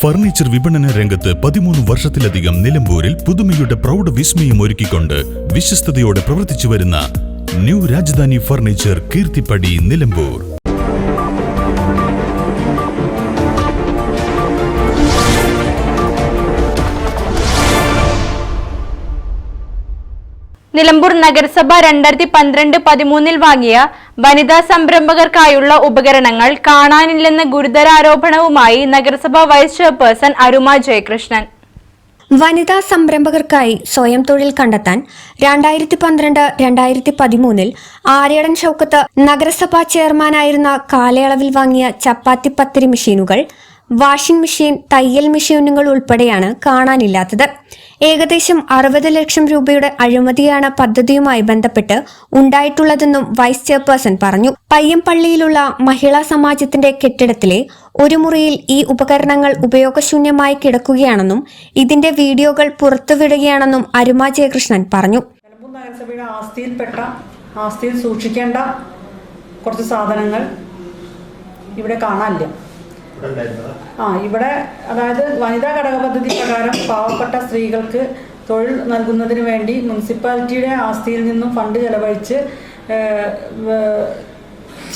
Furniture വിപണന രംഗത്ത് പതിമൂന്ന് വർഷത്തിലധികം നിലമ്പൂരിൽ പുതുമയുടെ പ്രൗഢ വിസ്മയം ഒരുക്കിക്കൊണ്ട് വിശ്വസ്തയോടെ പ്രവർത്തിച്ചു വരുന്ന ന്യൂ രാജധാനി ഫർണിച്ചർ കീർത്തിപ്പടി നിലമ്പൂർ. നിലമ്പൂർ നഗരസഭ രണ്ടായിരത്തി പന്ത്രണ്ട് പതിമൂന്നിൽ വാങ്ങിയ വനിതാ സംരംഭകർക്കായുള്ള ഉപകരണങ്ങൾ കാണാനില്ലെന്ന ഗുരുതരാരോപണവുമായി നഗരസഭാ വൈസ് ചെയർപേഴ്സൺ അരുമ ജയകൃഷ്ണൻ. വനിതാ സംരംഭകർക്കായി സ്വയം തൊഴിൽ കണ്ടെത്താൻ രണ്ടായിരത്തി പന്ത്രണ്ട് രണ്ടായിരത്തി പതിമൂന്നിൽ ആര്യടൻ ഷൗക്കത്ത് നഗരസഭാ ചെയർമാനായിരുന്ന കാലയളവിൽ വാങ്ങിയ ചപ്പാത്തി പത്തിരി മെഷീനുകൾ വാഷിംഗ് മെഷീൻ തയ്യൽ മെഷീനുകൾ ഉൾപ്പെടെയാണ് കാണാനില്ലാത്തത്. ഏകദേശം അറുപത് ലക്ഷം രൂപയുടെ അഴിമതിയാണ് പദ്ധതിയുമായി ബന്ധപ്പെട്ട് ഉണ്ടായിട്ടുള്ളതെന്നും വൈസ് ചെയർപേഴ്സൺ പറഞ്ഞു. പയ്യമ്പള്ളിയിലുള്ള മഹിളാ സമാജത്തിന്റെ കെട്ടിടത്തിലെ ഒരു മുറിയിൽ ഈ ഉപകരണങ്ങൾ ഉപയോഗശൂന്യമായി കിടക്കുകയാണെന്നും ഇതിന്റെ വീഡിയോകൾ പുറത്തുവിടുകയാണെന്നും അരുമ ജയകൃഷ്ണൻ പറഞ്ഞു. ആസ്തിയിൽ സൂക്ഷിക്കേണ്ട കുറച്ച് സാധനങ്ങൾ ഇവിടെ കാണാനില്ല. ആ ഇവിടെ അതായത് വനിതാ ഘടക പദ്ധതി പ്രകാരം പാവപ്പെട്ട സ്ത്രീകൾക്ക് തൊഴിൽ നൽകുന്നതിന് വേണ്ടി മുനിസിപ്പാലിറ്റിയുടെ ആസ്തിയിൽ നിന്നും ഫണ്ട് ചെലവഴിച്ച്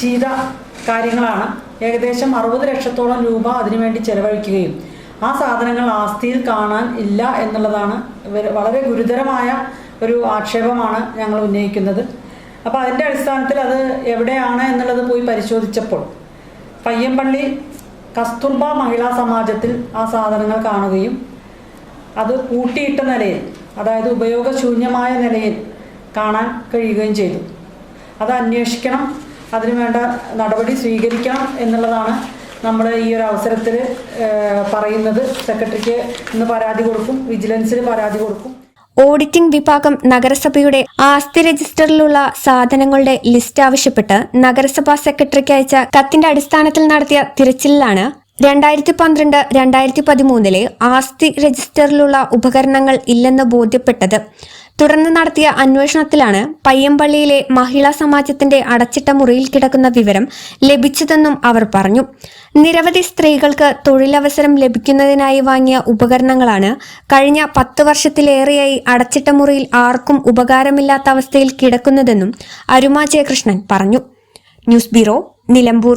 ചെയ്ത കാര്യങ്ങളാണ് ഏകദേശം അറുപത് ലക്ഷത്തോളം രൂപ അതിനുവേണ്ടി ചെലവഴിക്കുകയും ആ സാധനങ്ങൾ ആസ്തിയിൽ കാണാൻ ഇല്ല എന്നുള്ളതാണ് വളരെ ഗുരുതരമായ ഒരു ആക്ഷേപമാണ് ഞങ്ങൾ ഉന്നയിക്കുന്നത്. അപ്പോൾ അതിന്റെ അടിസ്ഥാനത്തിൽ അത് എവിടെയാണ് എന്നുള്ളത് പോയി പരിശോധിച്ചപ്പോൾ പയ്യമ്പള്ളി കസ്തൂർബ മഹിളാ സമാജത്തിൽ ആ സാധനങ്ങൾ കാണുകയും അത് പൂട്ടിയിട്ട നിലയിൽ അതായത് ഉപയോഗശൂന്യമായ നിലയിൽ കാണാൻ കഴിയുകയും ചെയ്തു. അത് അന്വേഷിക്കണം അതിനുവേണ്ട നടപടി സ്വീകരിക്കണം എന്നുള്ളതാണ് നമ്മൾ ഈ ഒരു അവസരത്തിൽ പറയുന്നത്. സെക്രട്ടറിക്ക് ഇന്ന് പരാതി കൊടുക്കും വിജിലൻസിന് പരാതി കൊടുക്കും. ഓഡിറ്റിംഗ് വിഭാഗം നഗരസഭയുടെ ആസ്തി രജിസ്റ്ററിലുള്ള സാധനങ്ങളുടെ ലിസ്റ്റ് ആവശ്യപ്പെട്ട് നഗരസഭാ സെക്രട്ടറിക്ക് അയച്ച കത്തിന്റെ അടിസ്ഥാനത്തിൽ നടത്തിയ തിരച്ചിലിലാണ് രണ്ടായിരത്തി പന്ത്രണ്ട് രണ്ടായിരത്തി പതിമൂന്നിലെ ആസ്തി രജിസ്റ്ററിലുള്ള ഉപകരണങ്ങൾ ഇല്ലെന്ന് ബോധ്യപ്പെട്ടത് തുടർന്ന് നടത്തിയ അന്വേഷണത്തിലാണ് പയ്യമ്പള്ളിയിലെ മഹിളാ സമാജത്തിന്റെ അടച്ചിട്ട മുറിയിൽ കിടക്കുന്ന വിവരം ലഭിച്ചതെന്നും അവർ പറഞ്ഞു. നിരവധി സ്ത്രീകൾക്ക് തൊഴിലവസരം ലഭിക്കുന്നതിനായി വാങ്ങിയ ഉപകരണങ്ങളാണ് കഴിഞ്ഞ പത്ത് വർഷത്തിലേറെയായി അടച്ചിട്ട മുറിയിൽ ആർക്കും ഉപകാരമില്ലാത്ത അവസ്ഥയിൽ കിടക്കുന്നതെന്നും അരുമാ ജയകൃഷ്ണൻ പറഞ്ഞു. News bureau Nilambur.